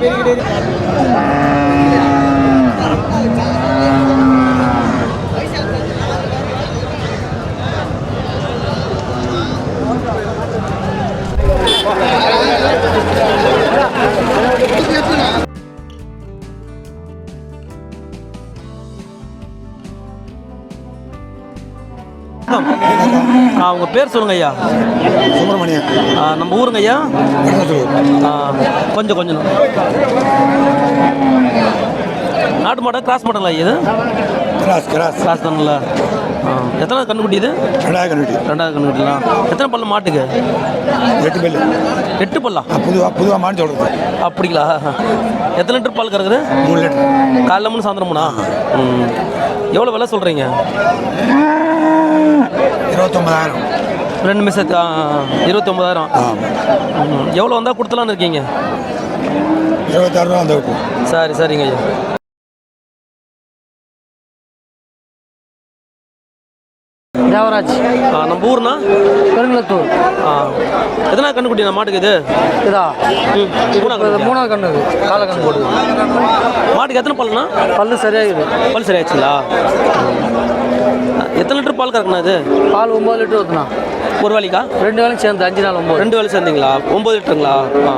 ஆ உங்கள் பேர் சொல்லுங்க ஐயா. சுப்பிரமணியன் ஆ, நம்ம ஊருங்க ஐயா. கொஞ்சம் கொஞ்சம். நாட்டு மாடா கிராஸ் மாடங்களா இது? கிராஸ் கிராஸ் கிராஸ் ஆ எத்தனை கண்ணுக்குட்டி இது? ரெண்டாயிரம் கண்ணுட்டி ரெண்டாவது கண்ணுக்குட்டிலாம் எத்தனை பல்லு மாட்டுக்கு? எட்டு பல்லு. எட்டு பல்லா? புதுவா புதுவா மான்னு சொல்கிறது அப்படிங்களா? எத்தனை லிட்டர் பால் கறக்குது? மூணு லிட்டர். காலைல மூணு சாயந்தரம் மூணா? எவ்வளோ விலை சொல்கிறீங்க இருபத்தொம்பதாயிரம் ரெண்டு மிஸ் இருபத்தொம்பதாயிரம் எவ்வளோ வந்தால் கொடுத்தலான்னு இருக்கீங்க? இருபத்தாறு ரூபா வந்து விட்டு சரி சரிங்க ஐயா. தேவராஜ் நம்ம ஊர்னா? பெருங்குளத்தூர். ஆ. எத்தனை கண்ணுக்குட்டி நம்ம மாட்டுக்கு இது? இதா? மூணாவது கண்ணு காலை கண்ணு போடுது. மாட்டுக்கு எத்தனை பல்லுண்ணா? பல்லு சரியாகுது பல் சரியாச்சுங்களா? எத்தனை லிட்டர் பால் கறக்குண்ணா இது? பால் ஒம்பது லிட்டர் ஊற்றுனா ஒரு வேலைக்கா? ரெண்டு வேலையும் சேர்ந்து அஞ்சு நாள் ஒம்பது ரெண்டு வேலை சேர்ந்தீங்களா? ஒம்பது லிட்டருங்களா? ஆ.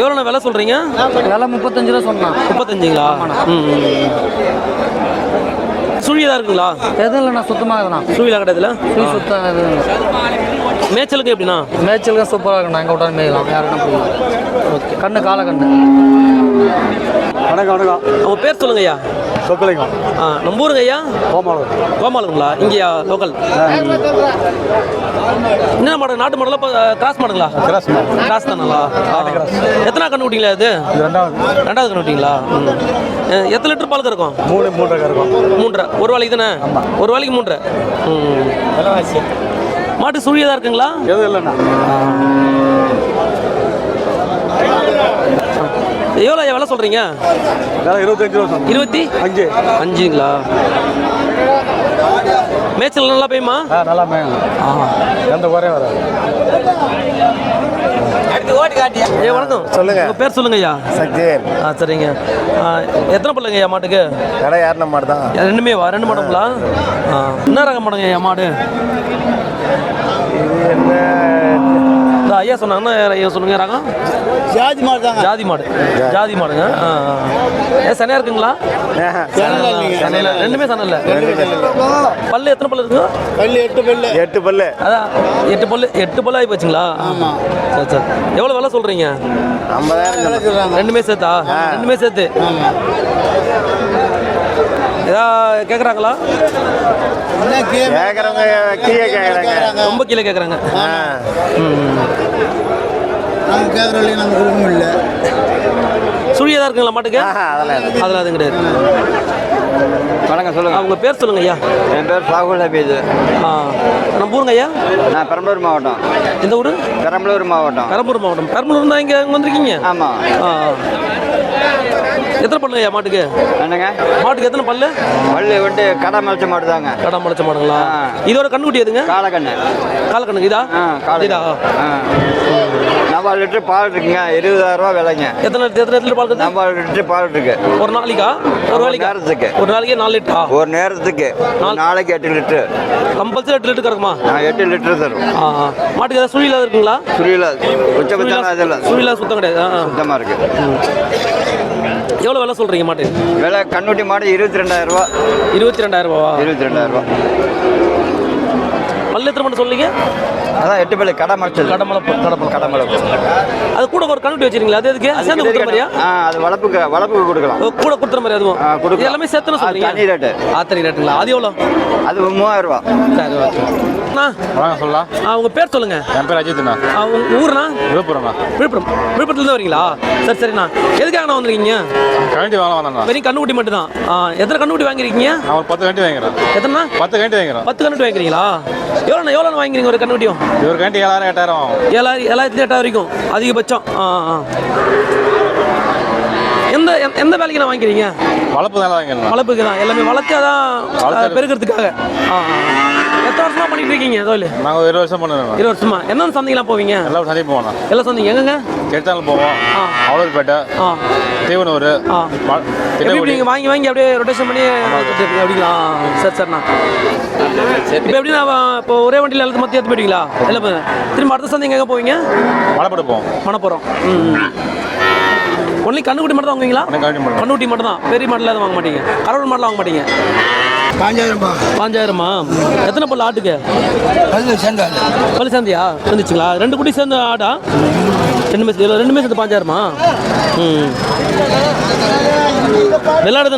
எவ்வளோண்ணா விலை சொல்கிறீங்க விலை முப்பத்தஞ்சு ரூபா சொன்னான். முப்பத்தஞ்சுங்களா? ம். ம், ம். சுழியதாக இருக்குங்களா? எதுவும் இல்லைண்ணா சுத்தமாக இருக்குண்ணா. சுழியில் கிடையாதுல? சுழி சுத்தம் மேய்ச்சலுக்கு எப்படிண்ணா? மேய்ச்சலுக்கு சூப்பராக இருக்குண்ணா எங்கே விட்டாலும் மேய்க்கலாம் யாருன்னா ஓகே. கண்ணு காலை கண்ணு. வணக்கம் வணக்கம். அவங்க பேர் சொல்லுங்க ஐயா சொக்கலிங்கம். ஆ நம்ம ஊருங்க ஐயா கோமாளம் கோமாளுங்களா இங்கேயா லோக்கல்? என்ன மாடல் நாட்டு மாடலா கிராஸ் மாடுங்களா? கிராஸ் கிராஸ் தானங்களா எத்தனை கண்ணு விட்டீங்களா இது ரெண்டாவது. ரெண்டாவது கண்ணு விட்டீங்களா எத்தனை லிட்டர் பால் கறக்கும் மூணு மூன்றரை இருக்கும். மூன்றரை. ஒரு வேலைக்கு தானே? ஒரு வேலைக்கு மூன்றரை. மாட்டு சுழியதாக இருக்குங்களா? எதுவும் இல்லைண்ணா. எவ்வளோ ஐயா விலை சொல்கிறீங்க? வேலை இருபத்தஞ்சு ரூபா இருபத்தி? அஞ்சு. அஞ்சுங்களா? மேய்ச்சல் நல்லா போயுமா ஆ நல்லா மேங்க எந்த குறையும் வராது. ஐயா வணக்கம். சொல்லுங்க. உங்கள் பேர் சொல்லுங்க ஐயா. சக்திவேல் ஆ சரிங்க. எத்தனை ஐயா மாட்டுக்கு? கடை யாருன மாடு தான். ரெண்டுமே வா ரெண்டு மாடுங்களா? என்ன ரகம் மாடுங்க ஐயா மாடு? என்ன? இந்த ஐயா சொன்னாங்கன்னா ஐயா சொல்லுங்க ரகம் ஜாதி மாடு தாங்க. ஜாதி மாடு. ஜாதி மாடுங்க. ஆ ஆ. ஏன் சனையா இருக்குங்களா? சனையில ரெண்டுமே சனையில பல்லு எத்தனை பல்லு இருக்குங்க பல்லு எட்டு பல்லு. எட்டு பல்லு. அதான் எட்டு பல்லு எட்டு பல்லு ஆகி போச்சுங்களா சரி சரி. எவ்வளோ விலை சொல்கிறீங்க. ரெண்டுமே சேர்த்தா? ரெண்டுமே சேர்த்து. ஏதா கேட்குறாங்களா கேட்குறவங்க கீழே கேட்குறாங்க. ரொம்ப கீழே கேட்குறாங்க ஆ. நம்ம கேட்குறோம் நம்ம கொடுக்க முடியல சுழியதாக இருக்குங்களா மாட்டுக்கு? அதெல்லாம். அதெல்லாம் அது கிடையாது. வணக்கம் சொல்லுங்க. அவங்க பேர் சொல்லுங்க ஐயா. என் பேர் சாகுல் ஹபீது ஆ. நம்ம ஊருங்க ஐயா? நான் பெரம்பலூர் மாவட்டம். இந்த ஊர்? பெரம்பலூர் மாவட்டம். பெரம்பலூர் மாவட்டம். பெரம்பலூர் தான் இங்கே இங்கே வந்திருக்கீங்க? ஆமாம் ஆ. எத்தனை ஐயா மாட்டுக்கு? என்னங்க? மாட்டுக்கு எத்தனை பல்லு? பல்லு வந்து கடை மலைச்ச மாடு தாங்க கடை முளைச்ச மாடுங்களா. இதோட கண்ணுக்குட்டி எதுங்க? காலக்கண்ணு காலக்கண்ணுக்கு இதா? இதா? நம்பர் லிட்டர் பால் இருக்குங்க. இருபதாயிரம் ரூபா விலைங்க. எத்தனை எத்தனை லிட்டர் பால் இருக்குது நம்பர் லிட்டர் பால் இருக்கு. ஒரு நாளைக்கா? ஒரு வேலைக்கா நேரத்துக்கு. ஒரு நாளைக்கு நாலு லிட்டரா? ஒரு நேரத்துக்கு. நாளைக்கு எட்டு லிட்டரு. கம்பல்சரி எட்டு லிட்டர் கறக்குமா? நான் எட்டு லிட்டர் தரும். மாட்டுக்கு ஏதாவது சுழியில் இருக்குங்களா? புரியல உச்சபட்சம் அதெல்லாம் சுழியில் சுத்தம் கிடையாது. சுத்தமாக இருக்கு. எவ்வளோ விலை சொல்கிறீங்க மாட்டு? விலை கண்ணுட்டி மாடு இருபத்தி ரெண்டாயிரம் ரூபா. இருபத்தி ரெண்டாயிரம் ரூபாவா? இருபத்தி ரெண்டாயிரம் ரூபா. பல்லு எத்தனை மட்டும் சொல்லிங்க அதான் எட்டு பல்லு கடை மறைச்சது. கடமளப்பு கடமளப்பு கடமளப்பு அது கூட ஒரு கண்ணுட்டி வச்சிருக்கீங்களா? அது எதுக்கு? சேர்ந்து கொடுக்குற மாதிரியா? ஆ அது வளர்ப்புக்கு வளர்ப்புக்கு கொடுக்கலாம். கூட கொடுத்துற மாதிரி அதுவும்? ஆ, கொடுக்கலாம். இது எல்லாமே சேர்த்துன்னு சொல்றீங்க தனி ரேட்டு. ஆத்தரி ரேட்டுங்களா? அது எவ்வளோ? அது மூவாயிரம் ரூபா சரி ஓகே. சொல்லலாம் ஆ, உங்க பேர் சொல்லுங்க. என் பேர் அஜித்ண்ணா ஆ, உங்க ஊர்னா விழுப்புரம்ண்ணா. விழுப்புரம். விழுப்புரத்துலேருந்து வரீங்களா? சரி சரிண்ணா. எதுக்காக நான் வந்திருக்கீங்க? கண்டி வாங்க வந்தேண்ணா. வெறும் கண்ணுக்குட்டி மட்டும் தான் எத்தனை கண்ணுக்குட்டி வாங்கிருக்கீங்க நான் ஒரு பத்து கண்டி வாங்கிறேன் எத்தனை பத்து கண்டி வாங்கிறேன் பத்து கண்ணுட்டி வாங்கிக்கிறீங்களா? எவ்வளோண்ணா எவ்வளோ வாங்கிக்கிறீங்க ஒரு கண்ணுட்டியும் இது ஒரு கண்டி ஏழாயிரம் எட்டாயிரம். ஆகும் ஏழாயிரம் ஏழாயிரத்தி எட்டாயிரம் வரைக்கும் அதிகபட்சம். ஆ ஆ. எந்த எந்த- வேலைக்கு நான் வாங்கிக்கிறீங்க? வளர்ப்பு தான் வாங்கிடலாம் வளர்ப்புக்கு தான். எல்லாமே வளர்த்து அதான் பெருக்கிறதுக்காக. ஆ. எத்தனை வருஷமா பண்ணிட்டு இருக்கீங்க? தொழில் நாங்கள் ஒரு இருபது வருஷம் பண்ணுறோம் இருபது வருஷமா? என்னென்ன சந்தைக்கெல்லாம் போவீங்க? எல்லாம் சந்திப்பு போனோம் எல்லாம் சந்தைங்க எங்கங்க? கெடுத்தாலும் போவோம். அவலூர்பேட்டை தீவனூர் நீங்கள் வாங்கி வாங்கி அப்படியே ரொட்டேஷன் பண்ணி அப்படிங்களா? சரி சரிண்ணா. இப்போ எப்படி நான் இப்போ ஒரே வண்டியில் எல்லாத்தையும் மொத்தம் ஏற்றி போயிட்டீங்களா இல்லை இப்போ திரும்ப அடுத்த சந்தை எங்கே போவீங்க? மலைப்பட்டு போவோம். மணப்புறம். ம் ஒன்லி கண்ணுக்குட்டி மட்டும் தான் வாங்குவீங்களா கண்ணுக்குட்டி மட்டும் தான் பெரிய எதுவும் வாங்க மாட்டீங்க. கரவல் மாடலாம் வாங்க மாட்டீங்க. பாஞ்சாயிரம் பாஞ்சாயிரமா? எத்தனை பல்லு ஆட்டுக்கு? பல்லு சேர்ந்தியா? சேர்ந்துச்சுங்களா? ரெண்டு குட்டி சேர்ந்து ஆடா? ரெண்டுமே சேர்ந்து ரெண்டுமே சேர்ந்து பாஞ்சாயிரமா? ம். விளையாடு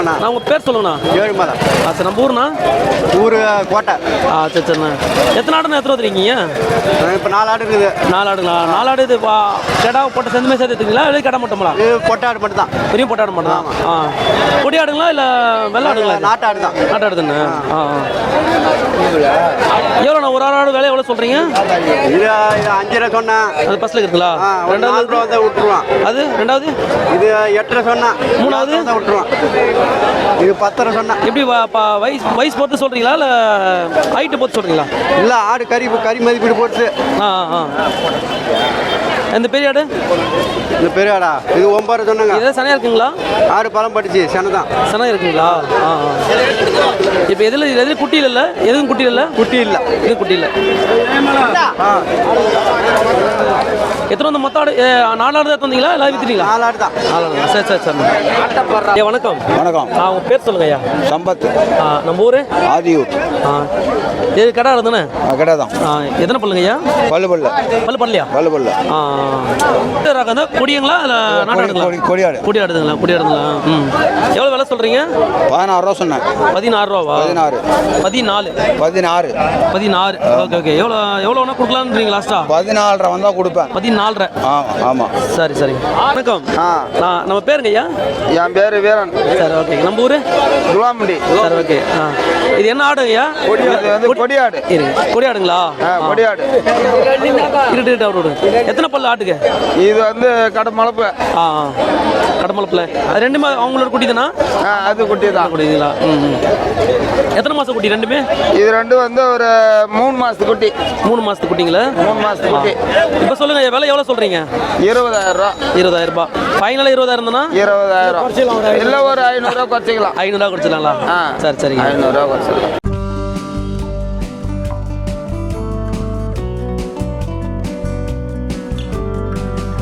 தானே வணக்கண்ணா நான் உங்கள் பேர் சொல்லுங்கண்ணா. ஏழுமலை ஆ சரி நம்ம ஊர்ண்ணா? ஊர் கோட்டை. ஆ சரி சரிண்ணா. எத்தனை ஆடுண்ணா எத்தனை வந்துருக்கீங்க? இப்போ நாலு ஆடு இருக்குது. நாலு ஆடுங்களா? நாலு ஆடு இது வா கெடா போட்ட சேர்ந்துமே சேர்த்து எடுத்துங்களா இல்லை கடை மட்டுங்களா இது பொட்டாடு மட்டும் தான் பெரிய பொட்டாடு மட்டும் தான்? ஆ. கொடி ஆடுங்களா இல்லை வெள்ளை ஆடுங்களா? நாட்டு ஆடு தான் நாட்டு ஆடு தானே ஆ. எவ்வளோண்ணா ஒரு ஆடு விலை எவ்வளோ சொல்கிறீங்க இது அஞ்சரை சொன்னேன் அது பஸ்ஸில் இருக்குங்களா? ரெண்டாவது? வந்து விட்டுருவான். அது ரெண்டாவது? இது எட்டரை சொன்னேன் மூணாவது? விட்டுருவான். இது பத்தரை சொன்னேன் எப்படி வயசு வயசு பொறுத்து சொல்கிறீங்களா இல்லை ஹைட்டு பொறுத்து சொல்கிறீங்களா இல்லை ஆடு கறி கறி மதிப்பீடு போட்டு ஆ ஆ. இந்த பெரிய ஆடு இந்த பெரிய ஆடா இது ஒன்பது சொன்னாங்க. இதே சனையாக இருக்குங்களா? ஆடு பழம் படிச்சு செனதான் சனை இருக்குங்களா? ஆ இப்போ எதில் எதில் குட்டி இல்லை? எதுவும் குட்டி இல்லை? குட்டி இல்லை. இது குட்டி இல்லை. எத்தனை வந்து மொத்த ஆடு ஏ, நாலு ஆடு தான் தந்தீங்களா இல்லை வித்துட்டீங்களா? நாலு ஆடு தான் நாலு ஆடு சரி சரி சரி. ஐயா வணக்கம். வணக்கம். ஆ உங்கள் பேர் சொல்லுங்க ஐயா. சம்பத். ஆ நம்ம ஊர்? ஆதியூர். ஆ. இது கடை தானே? கடை தான். ஆ எத்தனை பல்லுங்க ஐயா? பல்லு பல்லு பல்லு பண்ணலையா பல்லு பல்லு. ஆ ரகம் தான் கொடியங்களா இல்லை கொடி கொடியாடு கொடி ஆடுதுங்களா கொடி ஆடுதுங்களா? ம். எவ்வளோ விலை சொல்கிறீங்க பதினாறு ரூபா சொன்னேன். பதினாறு ரூபாவா? பதினாறு. பதினாலு. பதினாறு. பதினாறு. Okay okay. எவ்வளோ எவ்வளோ வேணா கொடுக்கலான்றீங்க லாஸ்ட்டா பதினாலரை வந்தால் கொடுப்பேன். பதினாலரை ஆமாம் ஆமாம் சரி சரிங்க வணக்கம். நான் நம்ம பேருங்க ஐயா? என் பேர் வீரன். சரி ஓகே. நம்ம ஊர்? குலாமுண்டி சரி ஓகே. இது என்ன ஆடு ஐயா? கொடியாடு. இருங்க கொடி ஆடுங்களா ஆ, கொடியாடு. இருட்டு இருட்டு அவரோட. எத்தனை பல்லு ஆட்டுக்கு? இது வந்து கடமளப்பு ஆ ஆ. கடமளப்பில் அது ரெண்டுமே அவங்களோட குட்டி தானா அது குட்டி தான் குட்டிங்களா. எத்தனை மாதம் குட்டி ரெண்டுமே? இது ரெண்டும் வந்து ஒரு மூணு மாசத்து குட்டி. மூணு மாதத்து குட்டிங்களா? மூணு மாசத்து குட்டி. இப்போ சொல்லுங்க விலை எவ்வளோ சொல்கிறீங்க இருபதாயிரம் ரூபா. இருபதாயிரம் ரூபாய் ஃபைனலாக இருபதாயிரம் தானா இருபதாயிரம் இல்ல ஒரு ஐநூறுரூவா குறைச்சிக்கலாம். ஐநூறுரூவா ஆ. சரி சரிங்க. ஐநூறுரூவா குறைச்சிக்கலாம்